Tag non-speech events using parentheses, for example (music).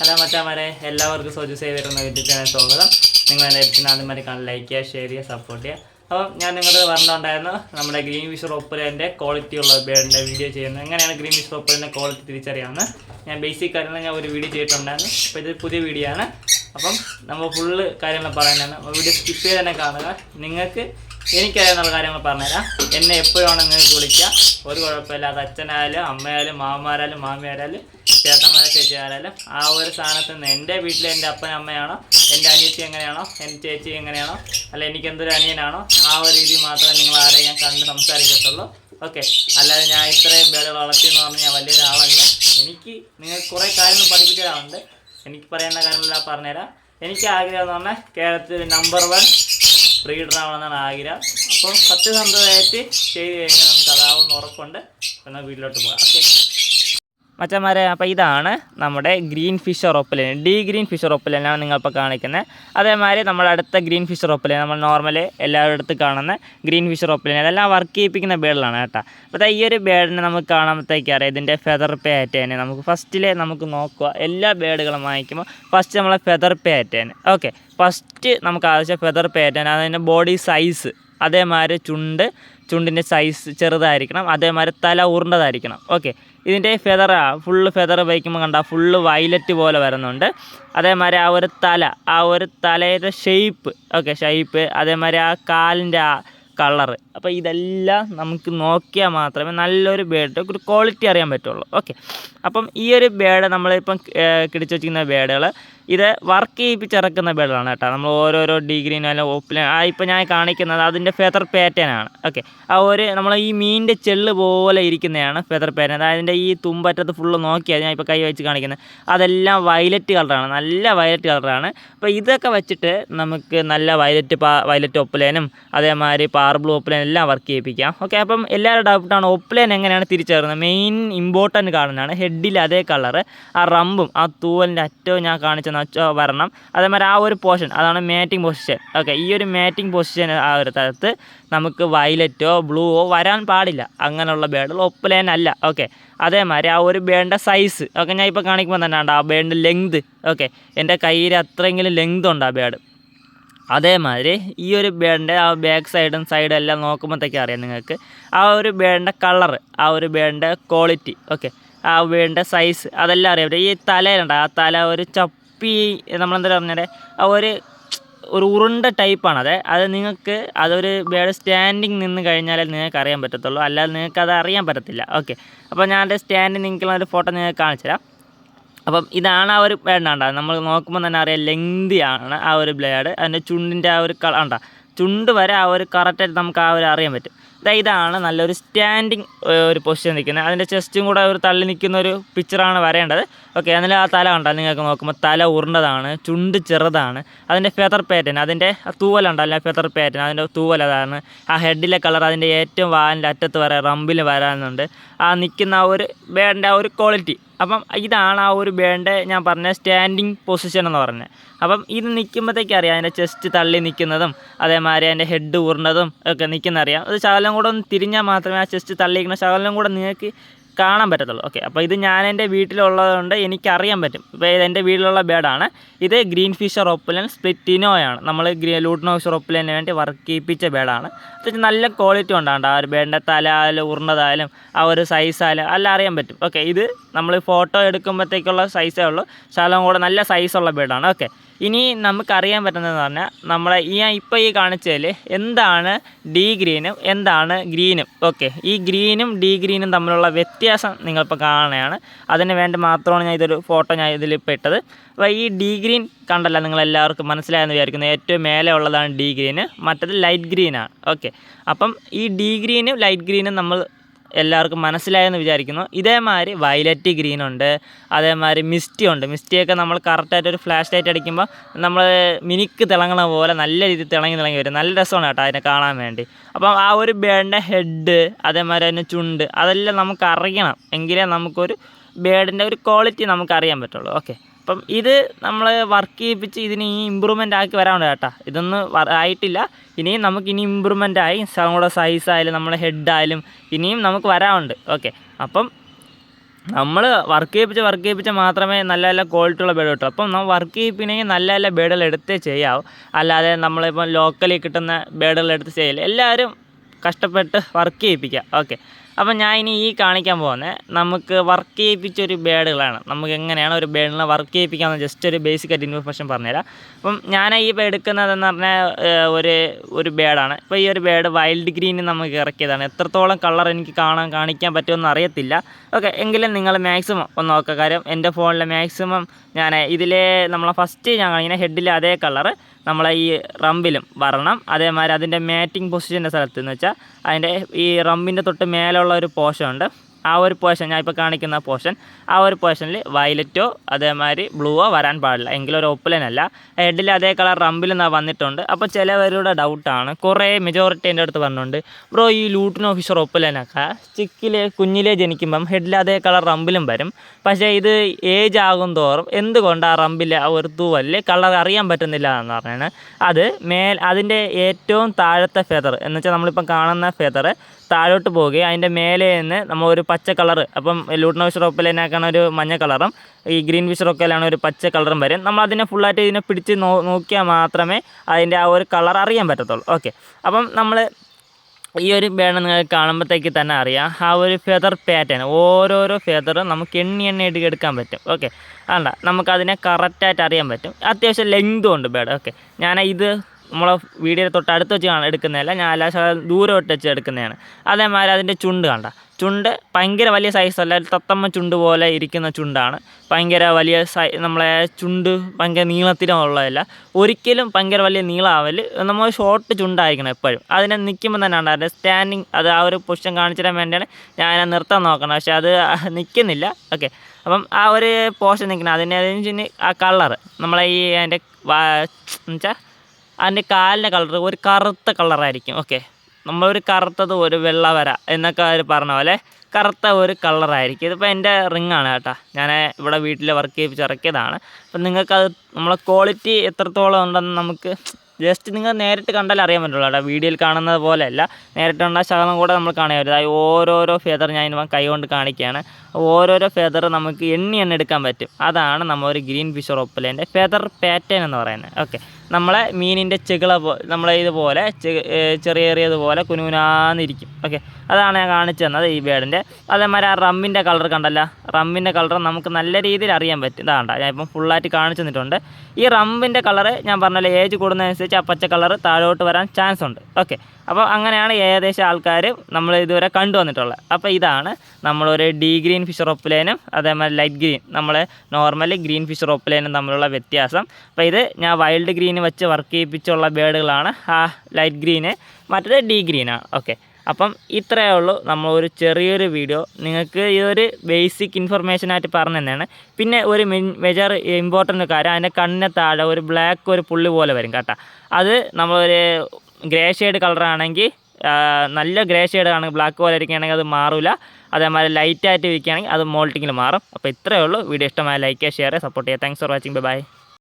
Hello മച്ചാമാരെ എല്ലാവർക്കും Soju സേവരുന്ന YouTube channel സ്വാഗതം. നിങ്ങൾ എന്റെ എപ്പിച്ചിന് ആദ്യമായിട്ട് കാണാൻ ലൈക്ക് ചെയ്യുക ഷെയർ ചെയ്യുക സപ്പോർട്ട് ചെയ്യുക. അപ്പം ഞാൻ നിങ്ങളുടെ പറഞ്ഞിട്ടുണ്ടായിരുന്നു നമ്മുടെ ഗ്രീൻ വിഷർ റോപ്പലിന്റെ ക്വാളിറ്റി ഉള്ള ബേഡിന്റെ വീഡിയോ ചെയ്യുന്നത്. എങ്ങനെയാണ് ഗ്രീൻ വിഷർ റോപ്പലിന്റെ ക്വാളിറ്റി തിരിച്ചറിയാമെന്ന് ഞാൻ ബേസിക് കാര്യങ്ങൾ ഞാൻ ഒരു വീഡിയോ ചെയ്തിട്ടുണ്ടായിരുന്നു. അപ്പോൾ ഇത് പുതിയ വീഡിയോ ആണ്. അപ്പം നമ്മൾ ഫുള്ള് കാര്യങ്ങൾ പറയുന്നതാണ്. വീഡിയോ സ്കിപ്പ് ചെയ്ത് തന്നെ കാണുക. നിങ്ങൾക്ക് എനിക്കറിയാവുന്ന കാര്യങ്ങൾ പറഞ്ഞുതരാം. എന്നെ എപ്പോഴാണ് നിങ്ങൾക്ക് വിളിക്കുക ഒരു കുഴപ്പമില്ല അത് അച്ഛനായാലും അമ്മയായാലും മാമാരായാലും മാമിയാരായാലും ചേട്ടന്മാരെ ചേച്ചിയാരായാലും ആ ഒരു സ്ഥാനത്ത് നിന്ന് എന്റെ വീട്ടിൽ എന്റെ അപ്പൻ അമ്മയാണോ എന്റെ അനിയത്തി എങ്ങനെയാണോ എന്റെ ചേച്ചി എങ്ങനെയാണോ അല്ല എനിക്ക് എന്തൊരു അനിയനാണോ ആ ഒരു രീതി മാത്രമേ നിങ്ങൾ ആരെയും ഞാൻ കണ്ട് സംസാരിക്കത്തുള്ളൂ. ഓക്കെ. അല്ലാതെ ഞാൻ ഇത്രയും പേരെ വളർത്തി എന്ന് പറഞ്ഞാൽ ഞാൻ വലിയൊരാളല്ല എനിക്ക് നിങ്ങൾ കുറേ കാര്യങ്ങൾ പഠിപ്പിച്ചതാറുണ്ട് എനിക്ക് പറയുന്ന കാര്യങ്ങളെല്ലാം പറഞ്ഞുതരാം. എനിക്ക് ആഗ്രഹം എന്ന് പറഞ്ഞാൽ കേരളത്തിൽ നമ്പർ വൺ ബ്രീഡർ ആവണമെന്നാണ് ആഗ്രഹം. അപ്പം സത്യസന്ധതയായിട്ട് ചെയ്ത് കഴിഞ്ഞാൽ നമുക്ക് അതാവുമെന്ന് ഉറപ്പുണ്ട്. എന്നാൽ വീട്ടിലോട്ട് പോകാം. ഓക്കെ. മച്ചന്മാരെ അപ്പോൾ ഇതാണ് നമ്മുടെ ഗ്രീൻ ഫിഷർ ഒപ്പലിന് ഡി ഗ്രീൻ ഫിഷർ ഒപ്പലിനാണ് നിങ്ങളിപ്പോൾ കാണിക്കുന്നത് അതേമാതിരി നമ്മുടെ അടുത്ത ഗ്രീൻ ഫിഷർ ഒപ്പലിന് നമ്മൾ നോർമലി എല്ലാവരുടെ അടുത്ത് കാണുന്ന ഗ്രീൻ ഫിഷർ ഒപ്പലിന് അതെല്ലാം വർക്ക് ചെയ്യിപ്പിക്കുന്ന ബേഡുകളാണ് കേട്ടോ. അപ്പോൾ ഈ ഒരു ബേഡിനെ നമുക്ക് കാണുമ്പോഴത്തേക്ക് അറിയാം. ഇതിന്റെ ഫെദർ പാറ്റേൺ നമുക്ക് ഫസ്റ്റിലെ നമുക്ക് നോക്കുക. എല്ലാ ബേഡുകളും വാങ്ങിക്കുമ്പോൾ ഫസ്റ്റ് നമ്മളെ ഫെദർ പാറ്റേൺ ഓക്കെ ഫസ്റ്റ് നമുക്ക് ആവശ്യം ഫെദർ പാറ്റേൺ അതിന്റെ ബോഡി സൈസ് അതേമാതിരി ചുണ്ട് ചുണ്ടിന്റെ സൈസ് ചെറുതായിരിക്കണം. അതേമാതിരി തല ഉരുണ്ടതായിരിക്കണം ഓക്കെ ഇതിന്റെ ഫെതറാ ഫുള്ള് ഫെതർ വയ്ക്കുമ്പോൾ കണ്ട ഫുള്ള് വയലറ്റ് പോലെ വരുന്നുണ്ട്. അതേമാതിരി ആ ഒരു തല ആ ഒരു തലയുടെ ഷെയ്പ്പ് ഓക്കെ ഷെയ്പ്പ് അതേമാതിരി ആ കാലിന്റെ ആ കളറ് അപ്പോൾ ഇതെല്ലാം നമുക്ക് നോക്കിയാൽ മാത്രമേ നല്ലൊരു ബേഡ് ഒരു ക്വാളിറ്റി അറിയാൻ പറ്റുള്ളൂ. ഓക്കെ. അപ്പം ഈ ഒരു ബേഡ് നമ്മളിപ്പം കിടിച്ചു വെച്ചിരിക്കുന്ന ബേഡുകൾ ഇത് വർക്ക് ചെയ്യിപ്പിച്ചിറക്കുന്ന ബേഡാണ് കേട്ടോ. നമ്മൾ ഓരോരോ ഡിഗ്രീനും അല്ല ഓപ്പിലും ആ ഇപ്പം ഞാൻ കാണിക്കുന്നത് അതിന്റെ ഫെതർ പാറ്റേൺ ആണ്. ഓക്കെ. ആ ഒരു നമ്മൾ ഈ മീനിന്റെ ചെള്ള് പോലെ ഇരിക്കുന്നതാണ് ഫെതർ പാറ്റേൺ അതായത് അതിന്റെ ഈ തുമ്പറ്റത്ത് ഫുള്ള് നോക്കിയാൽ ഞാൻ ഇപ്പോൾ കൈ വെച്ച് കാണിക്കുന്നത്. അതെല്ലാം വയലറ്റ് കളറാണ് നല്ല വയലറ്റ് കളറാണ് അപ്പോൾ ഇതൊക്കെ വെച്ചിട്ട് നമുക്ക് നല്ല വയലറ്റ് പാ വയലറ്റ് ഒപ്പലേനും അതേമാതിരി പാർ ബ്ലൂ ഒപ്പലേനും എല്ലാം വർക്ക് ചെയ്യിപ്പിക്കാം. ഓക്കെ അപ്പം എല്ലാവരും ഡൗട്ടാണ് ഒപ്പലേൻ എങ്ങനെയാണ് തിരിച്ചറിയുന്നത്? മെയിൻ ഇമ്പോർട്ടന്റ് കാണുന്നതാണ്. ഹെഡിൽ അതേ കളർ ആ റമ്പും ആ തൂവലിന്റെ അറ്റവും ഞാൻ കാണിച്ച നച്ചോ വരണം. അതേമാതിരി ആ ഒരു പോർഷൻ അതാണ് മാറ്റിംഗ് പൊസിഷൻ ഓക്കെ ഈ ഒരു മാറ്റിംഗ് പൊസിഷൻ ആ ഒരു തരത്ത് നമുക്ക് വയലറ്റോ ബ്ലൂവോ വരാൻ പാടില്ല. അങ്ങനെയുള്ള ബേഡുകൾ ഒപ്പലേൻ അല്ല. ഓക്കെ അതേമാതിരി ആ ഒരു ബേഡിന്റെ സൈസ് ഓക്കെ ഞാൻ ഇപ്പോൾ കാണിക്കുമ്പോൾ തന്നെ ഉണ്ട് ആ ബേഡിന്റെ ലെങ്ത് ഓക്കെ എന്റെ കയ്യിൽ അത്രയെങ്കിലും ലെങ്ത് ഉണ്ട് ആ ബേഡ് അതേമാതിരി ഈ ഒരു ബേഡിന്റെ ആ ബാക്ക് സൈഡും സൈഡും എല്ലാം നോക്കുമ്പോഴത്തേക്ക് അറിയാം നിങ്ങൾക്ക്. ആ ഒരു ബേഡിന്റെ കളർ ആ ഒരു ബേഡിന്റെ ക്വാളിറ്റി ഓക്കെ ആ ബേഡിന്റെ സൈസ് അതെല്ലാം അറിയാം. ഈ തലയിലുണ്ട് ആ തല ഒരു ചപ്പി നമ്മളെന്താ പറഞ്ഞാൽ ആ ഒരു ഒരു ഉരുണ്ട ടൈപ്പാണ് അതെ അത് നിങ്ങൾക്ക് അതൊരു ബേഡ് സ്റ്റാൻഡിങ് നിന്ന് കഴിഞ്ഞാലേ നിങ്ങൾക്ക് അറിയാൻ പറ്റത്തുള്ളൂ. അല്ലാതെ നിങ്ങൾക്ക് അത് അറിയാൻ പറ്റത്തില്ല. ഓക്കെ അപ്പോൾ ഞാൻ സ്റ്റാൻഡിൽ നിൽക്കുന്ന ഒരു ഫോട്ടോ നിങ്ങൾക്ക് കാണിച്ചു തരാം അപ്പം ഇതാണ് ആ ഒരു ബ്ലേഡ് ഉണ്ടാ നമ്മൾ നോക്കുമ്പോൾ തന്നെ അറിയാം ലെങ്തി ആണ് ആ ഒരു ബ്ലേഡ് അതിന്റെ ചുണ്ടിന്റെ ആ ഒരു കള ഉണ്ടാ ചുണ്ട് വരെ ആ ഒരു കറക്റ്റായിട്ട് നമുക്ക് ആ ഒരു അറിയാൻ പറ്റും. ഇതാണ് നല്ലൊരു സ്റ്റാൻഡിങ് ഒരു പൊസിഷൻ നിൽക്കുന്നത്. അതിന്റെ ചെസ്റ്റും കൂടെ ഒരു തള്ളി നിൽക്കുന്ന ഒരു പിക്ചറാണ് വരേണ്ടത്. ഓക്കെ അതിൽ ആ തല ഉണ്ടോ നിങ്ങൾക്ക് നോക്കുമ്പോൾ തല ഉരുണ്ടതാണ് ചുണ്ട് ചെറുതാണ്. അതിന്റെ ഫെതർ പാറ്റേൺ അതിന്റെ തൂവലുണ്ടല്ലോ ഫെതർ പാറ്റേൺ അതിന്റെ തൂവൽ അതാണ്. ആ ഹെഡിലെ കളർ അതിന്റെ ഏറ്റവും വാലിന്റെ അറ്റത്ത് വരെ റമ്പിൽ വരാനുണ്ട്. ആ നിൽക്കുന്ന ആ ഒരു ബേഡിന്റെ ആ ഒരു ക്വാളിറ്റി അപ്പം ഇതാണ് ആ ഒരു ബേഡിന്റെ ഞാൻ പറഞ്ഞ സ്റ്റാൻഡിങ് പൊസിഷൻ എന്ന് പറഞ്ഞത്. അപ്പം ഇത് നിൽക്കുമ്പോഴത്തേക്കറിയാം അതിന്റെ ചെസ്റ്റ് തള്ളി നിൽക്കുന്നതും അതേമാതിരി അതിന്റെ ഹെഡ് ഉരുണ്ടതും ഒക്കെ നിൽക്കുന്ന അറിയാം അത് ശകലം കൂടെ ഒന്ന് തിരിഞ്ഞാൽ മാത്രമേ ആ ചെസ്റ്റ് തള്ളിയിരിക്കുന്ന ശകലം കൂടെ നിങ്ങൾക്ക് കാണാൻ പറ്റത്തുള്ളൂ. ഓക്കെ അപ്പോൾ ഇത് ഞാൻ എന്റെ വീട്ടിലുള്ളതുകൊണ്ട് എനിക്കറിയാൻ പറ്റും. ഇപ്പോൾ ഇത് എന്റെ വീട്ടിലുള്ള ബേഡാണ് ഇത് ഗ്രീൻ ഫിഷർ ഒപ്പലൻ സ്പ്ലിറ്റിനോയാണ്. നമ്മൾ ഗ്രീ ലൂട്ടിനോ ഫിഷർ ഒപ്പലിന് വേണ്ടി വർക്ക് ചെയ്യിപ്പിച്ച ബേഡാണ് അത്യാവശ്യം നല്ല ക്വാളിറ്റി ഉണ്ടാകണ്ട ആ ഒരു ബേഡിന്റെ തല ആയാലും ഉരുണ്ടതായാലും ആ ഒരു സൈസായാലും എല്ലാം അറിയാൻ പറ്റും. ഓക്കെ ഇത് നമ്മൾ ഫോട്ടോ എടുക്കുമ്പോഴത്തേക്കുള്ള സൈസേ ഉള്ളൂ. ശകലം കൂടെ നല്ല സൈസുള്ള ബേഡാണ് ഓക്കെ ഇനി നമുക്കറിയാൻ പറ്റുന്നതെന്ന് പറഞ്ഞാൽ നമ്മളെ ഈ ഇപ്പോൾ ഈ കാണിച്ചതിൽ എന്താണ് ഡി ഗ്രീനും എന്താണ് ഗ്രീനും. ഓക്കെ ഈ ഗ്രീനും ഡി ഗ്രീനും തമ്മിലുള്ള വ്യത്യാസം നിങ്ങളിപ്പോൾ കാണുകയാണ്. അതിന് വേണ്ടി മാത്രമാണ് ഞാൻ ഇതൊരു ഫോട്ടോ ഞാൻ ഇതിൽ ഇട്ടത്. അപ്പോൾ ഈ ഡി ഗ്രീൻ കണ്ടല്ല നിങ്ങളെല്ലാവർക്കും മനസ്സിലായെന്ന് വിചാരിക്കുന്നു. ഏറ്റവും മേലെ ഉള്ളതാണ് ഡി ഗ്രീന് മറ്റത് ലൈറ്റ് ഗ്രീനാണ്. ഓക്കെ അപ്പം ഈ ഡി ഗ്രീനും ലൈറ്റ് ഗ്രീനും നമ്മൾ എല്ലാവർക്കും മനസ്സിലായെന്ന് വിചാരിക്കുന്നു. ഇതേമാതിരി വയലറ്റ് ഗ്രീൻ ഉണ്ട് അതേമാതിരി മിസ്റ്റി ഉണ്ട്. മിസ്റ്റിയൊക്കെ നമ്മൾ കറക്റ്റായിട്ട് ഒരു ഫ്ലാഷ് ലൈറ്റ് അടിക്കുമ്പോൾ നമ്മൾ മിനിക്ക് തിളങ്ങണ പോലെ നല്ല രീതിയിൽ തിളങ്ങി തിളങ്ങി വരും. നല്ല രസമാണ് കേട്ടോ അതിനെ കാണാൻ വേണ്ടി. അപ്പം ആ ഒരു ബേഡിന്റെ ഹെഡ് അതേമാതിരി അതിന്റെ ചുണ്ട് അതെല്ലാം നമുക്ക് അറിയണം. എങ്കിലേ നമുക്കൊരു ബേഡിന്റെ ഒരു ക്വാളിറ്റി നമുക്ക് അറിയാൻ പറ്റുള്ളൂ. ഓക്കെ അപ്പം ഇത് നമ്മൾ വർക്ക് ചെയ്യിപ്പിച്ച് ഇതിന് ഈ ഇമ്പ്രൂവ്മെന്റ് ആക്കി വരാനുണ്ട് കേട്ടോ. ഇതൊന്നും ആയിട്ടില്ല. ഇനിയും നമുക്ക് ഇനി ഇമ്പ്രൂവ്മെന്റ് ആയി നമ്മുടെ സൈസ് ആയാലും നമ്മുടെ ഹെഡ് ആയാലും ഇനിയും നമുക്ക് വരാനുണ്ട്. ഓക്കെ അപ്പം നമ്മൾ വർക്ക് ചെയ്യിപ്പിച്ച് വർക്ക് ചെയ്യിപ്പിച്ച് മാത്രമേ നല്ല നല്ല ക്വാളിറ്റി ഉള്ള ബേഡ് കിട്ടൂ. അപ്പം നമ്മൾ വർക്ക് ചെയ്യിപ്പിനെങ്കിൽ നല്ല നല്ല ബേഡുകൾ എടുത്തേ ചെയ്യാവൂ. അല്ലാതെ നമ്മളിപ്പം ലോക്കലിൽ കിട്ടുന്ന ബേഡുകൾ എടുത്ത് ചെയ്യില്ല എല്ലാവരും കഷ്ടപ്പെട്ട് വർക്ക് ചെയ്യിപ്പിക്കുക. ഓക്കെ അപ്പം ഞാൻ ഇനി ഈ കാണിക്കാൻ പോകുന്നത് നമുക്ക് വർക്ക് ചെയ്യിപ്പിച്ചൊരു ബേഡുകളാണ് നമുക്ക് എങ്ങനെയാണ് ഒരു ബേഡിനെ വർക്ക് ചെയ്യിപ്പിക്കാമെന്ന് ജസ്റ്റ് ഒരു ബേസിക് ആയിട്ട് ഇൻഫർമേഷൻ പറഞ്ഞുതരാം. അപ്പം ഞാൻ ഈ ഇപ്പോൾ എടുക്കുന്നതെന്ന് പറഞ്ഞാൽ ഒരു ഒരു ബേഡാണ് ഇപ്പോൾ ഈ ഒരു ബേഡ് വൈൽഡ് ഗ്രീൻ നമുക്ക് ഇറക്കിയതാണ്. എത്രത്തോളം കളർ എനിക്ക് കാണാൻ കാണിക്കാൻ പറ്റുമെന്ന് അറിയത്തില്ല. ഓക്കെ എങ്കിലും നിങ്ങൾ മാക്സിമം ഒന്ന് നോക്കുക കാര്യം. എന്റെ ഫോണിൽ മാക്സിമം ഞാൻ ഇതിലെ നമ്മളെ ഫസ്റ്റ് ഞാൻ കാണിക്കുന്ന ഹെഡിലെ അതേ കളറ് നമ്മളെ ഈ റമ്പിലും വരണം. അതേമാതിരി അതിന്റെ മാറ്റിംഗ് പൊസിഷന്റെ സ്ഥലത്ത് എന്ന് വെച്ചാൽ അതിന്റെ ഈ റമ്പിന്റെ തൊട്ട് മേലുള്ള ഒരു പോഷൻ ഉണ്ട് ആ ഒരു പോർഷൻ ഞാൻ ഇപ്പോൾ കാണിക്കുന്ന പോർഷൻ ആ ഒരു പോർഷനിൽ വയലറ്റോ അതേമാതിരി ബ്ലൂവോ വരാൻ പാടില്ല. എങ്കിലും ഒരു ഒപ്പലനല്ല ഹെഡിൽ അതേ കളർ റമ്പിൽ നിന്നാ വന്നിട്ടുണ്ട്. അപ്പോൾ ചിലവരുടെ ഡൗട്ടാണ് കുറേ മെജോറിറ്റി എന്റെ അടുത്ത് പറഞ്ഞിട്ടുണ്ട് ബ്രോ ഈ ലൂട്ടിൻ ഓഫീസർ ഒപ്പലനൊക്കെ ചിക്കിലെ കുഞ്ഞിലേ ജനിക്കുമ്പം ഹെഡിൽ അതേ കളർ റമ്പിലും വരും. പക്ഷേ ഇത് ഏജ് ആകും തോറും എന്തുകൊണ്ട് ആ റമ്പിൽ ആ ഒരു തൂവലിൽ കളർ അറിയാൻ പറ്റുന്നില്ല എന്ന് പറഞ്ഞാണ്. അത് മേൽ അതിന്റെ ഏറ്റവും താഴത്തെ ഫെതർ എന്ന് വെച്ചാൽ നമ്മളിപ്പം കാണുന്ന ഫെദർ താഴോട്ട് പോവുകയും അതിന്റെ മേലെ നിന്ന് നമ്മൾ ഒരു പച്ച കളർ അപ്പം ലൂട്ടിനോ ഫിഷർ ഒപ്പലേനാക്കാണ് ഒരു മഞ്ഞ കളറും ഈ ഗ്രീൻ ഒക്കെയിലാണ് ഒരു പച്ച കളറും വരും. നമ്മൾ അതിനെ ഫുള്ളായിട്ട് ഇതിനെ പിടിച്ച് നോ നോക്കിയാൽ മാത്രമേ അതിന്റെ ആ ഒരു കളർ അറിയാൻ പറ്റത്തുള്ളൂ. ഓക്കെ. അപ്പം നമ്മൾ ഈ ഒരു ബേഡ് നിങ്ങൾ കാണുമ്പോഴത്തേക്ക് തന്നെ അറിയാം ആ ഒരു ഫെദർ പാറ്റേൺ ഓരോരോ ഫെദറും നമുക്ക് എണ്ണി എണ്ണി ഇട്ട് എടുക്കാൻ പറ്റും. ഓക്കെ. അല്ല നമുക്കതിനെ കറക്റ്റായിട്ട് അറിയാൻ പറ്റും. അത്യാവശ്യം ലെങ്തും ഉണ്ട് ബേഡ് ഓക്കെ. ഞാൻ ഇത് നമ്മളെ വീഡിയോയുടെ തൊട്ട് അടുത്ത് വെച്ച് എടുക്കുന്നതല്ല ഞാൻ എല്ലാ ദൂരെ ഇട്ട് വെച്ച് എടുക്കുന്നതാണ്. അതേമാതിരി അതിന്റെ ചുണ്ട് കണ്ട. ചുണ്ട് ഭയങ്കര വലിയ സൈസല്ല തത്തമ്മ ചുണ്ട് പോലെ ഇരിക്കുന്ന ചുണ്ടാണ്. ഭയങ്കര വലിയ സൈ നമ്മളെ ചുണ്ട് ഭയങ്കര നീളത്തിലുള്ളതല്ല. ഒരിക്കലും ഭയങ്കര വലിയ നീളാവൽ. നമ്മൾ ഷോർട്ട് ചുണ്ടായിരിക്കണം എപ്പോഴും. അതിനെ നിൽക്കുമ്പോൾ തന്നെ ഉണ്ടായിരുന്നത് സ്റ്റാൻഡിങ് അത് ആ ഒരു പൊസിഷൻ കാണിച്ചു തരാൻ വേണ്ടിയാണ് ഞാൻ നിർത്താൻ നോക്കണം പക്ഷേ അത് (laughs) നിൽക്കുന്നില്ല ഓക്കെ അപ്പം ആ ഒരു പോഷൻ നിൽക്കണം അതിനെ അതിന് ആ കളറ് നമ്മളെ ഈ അതിന്റെ എന്നുവെച്ചാൽ അതിന്റെ കാലിന്റെ കളർ ഒരു കറുത്ത കളറായിരിക്കും. ഓക്കെ നമ്മളൊരു കറുത്തത് ഒരു വെള്ള വര എന്നൊക്കെ അവർ പറഞ്ഞ പോലെ കറുത്ത ഒരു കളറായിരിക്കും. ഇതിപ്പോൾ എന്റെ റിങ്ങാണ് കേട്ടോ. ഞാൻ ഇവിടെ വീട്ടിൽ വർക്ക് ചെയ്യിപ്പിച്ച് ഇറക്കിയതാണ്. അപ്പം നിങ്ങൾക്കത് നമ്മളെ ക്വാളിറ്റി എത്രത്തോളം ഉണ്ടെന്ന് നമുക്ക് ജസ്റ്റ് നിങ്ങൾ നേരിട്ട് കണ്ടാൽ അറിയാൻ പറ്റുള്ളൂ കേട്ടോ. വീഡിയോയിൽ കാണുന്നത് പോലെയല്ല നേരിട്ട് കണ്ടാൽ ശകലം കൂടെ നമ്മൾ കാണാൻ പറ്റും. അതായത് ഓരോരോ ഫെദർ ഞാൻ ഇപ്പം കൈ കൊണ്ട് കാണിക്കുകയാണ്. ഓരോരോ ഫെദർ നമുക്ക് എണ്ണി എണ്ണ എടുക്കാൻ പറ്റും. അതാണ് നമ്മൾ ഒരു ഗ്രീൻ ഫിഷർ ഒപ്പലേന്റെ ഫെദർ പാറ്റേൺ എന്ന് പറയുന്നത്. ഓക്കെ നമ്മളെ മീനിന്റെ ചെകിള നമ്മളെ ഇതുപോലെ ചെറിയ ചെറിയതുപോലെ കുനുകുനാന്നിരിക്കും. ഓക്കെ? അതാണ് ഞാൻ കാണിച്ചു തന്നത് ഈ ബേഡിന്റെ. അതേമാതിരി ആ റമ്മിന്റെ കളർ കണ്ടല്ല? റമ്മിന്റെ കളർ നമുക്ക് നല്ല രീതിയിൽ അറിയാൻ പറ്റും. ഇതാണ്ട ഞാൻ ഇപ്പം ഫുള്ളായിട്ട് കാണിച്ചു തന്നിട്ടുണ്ട്. ഈ റമ്മിന്റെ കളറ് ഞാൻ പറഞ്ഞല്ലോ ഏജ് കൂടുന്നതനുസരിച്ച് ആ പച്ച കളർ താഴോട്ട് വരാൻ ചാൻസ് ഉണ്ട്. ഓക്കെ? അപ്പോൾ അങ്ങനെയാണ് ഏകദേശം ആൾക്കാർ നമ്മൾ ഇതുവരെ കണ്ടുവന്നിട്ടുള്ളത് അപ്പോൾ ഇതാണ് നമ്മളൊരു ഡി ഗ്രീൻ ഫിഷർ ഒപ്പലേനും അതേമാതിരി ലൈറ്റ് ഗ്രീൻ നമ്മൾ നോർമലി ഗ്രീൻ ഫിഷർ ഒപ്പലേനും തമ്മിലുള്ള വ്യത്യാസം. അപ്പോൾ ഇത് ഞാൻ വൈൽഡ് ഗ്രീൻ വെച്ച് വർക്ക് ചെയ്യിപ്പിച്ചുള്ള ബേഡുകളാണ്. ആ ലൈറ്റ് ഗ്രീന് മറ്റേത് ഡി ഗ്രീനാണ് ഓക്കെ അപ്പം ഇത്രയേ ഉള്ളൂ നമ്മൾ ഒരു ചെറിയൊരു വീഡിയോ നിങ്ങൾക്ക് ഈ ഒരു ബേസിക് ഇൻഫർമേഷനായിട്ട് പറഞ്ഞു തന്നെയാണ്. പിന്നെ ഒരു മെജർ ഇമ്പോർട്ടന്റ് കാര്യം അതിന്റെ കണ്ണിന് താഴെ ഒരു ബ്ലാക്ക് ഒരു പുള്ളി പോലെ വരും കേട്ടോ. അത് നമ്മളൊരു ഗ്രേ ഷെയ്ഡ് കളറാണെങ്കിൽ നല്ല ഗ്രേ ഷെയ്ഡ് ആണെങ്കിൽ ബ്ലാക്ക് പോലെ ഇരിക്കുകയാണെങ്കിൽ അത് മാറില്ല അതേമാതിരി ലൈറ്റായിട്ട് ഇരിക്കുകയാണെങ്കിൽ അത് മോൾട്ടിങ്ങിൽ മാറും. അപ്പോൾ ഇത്രയേ ഉള്ളൂ. വീഡിയോ ഇഷ്ടമായ ലൈക്ക് ഷെയർ സപ്പോർട്ട് ചെയ്യുക. Thanks for watching bye bye